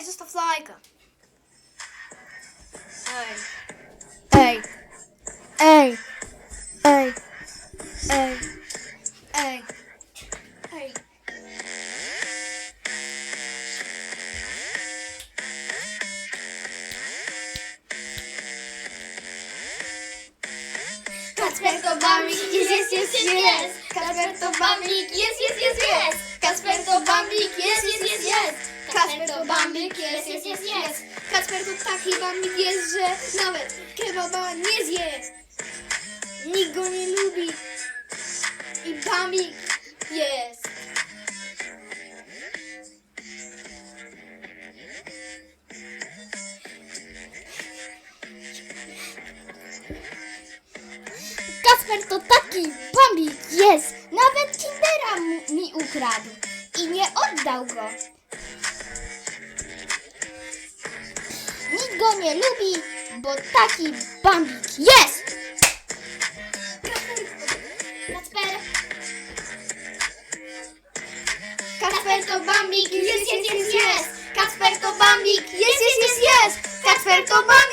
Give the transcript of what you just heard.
Ej, zostaw lajka. Ej. Ej. Ej. Ej. Ej. Ej. Ej. Kacper to bambik, jest, jest, jest, jest. Kacper to bambik, jest, jest, jest, jest. Kacper to bambik, jest, jest, jest, jest. Kacper to taki bambik jest, że nawet kebaba nie zje. Nikt go nie lubi. I bambik jest. Kacper to taki bambik, jest. Nawet Kindera mi ukradł i nie oddał go. Go nie lubi, bo taki bambik jest. Kacper. Kacper to bambik jest, jest, jest, jest. Kacper to bambik jest, jest, jest, jest. Kacper to bambik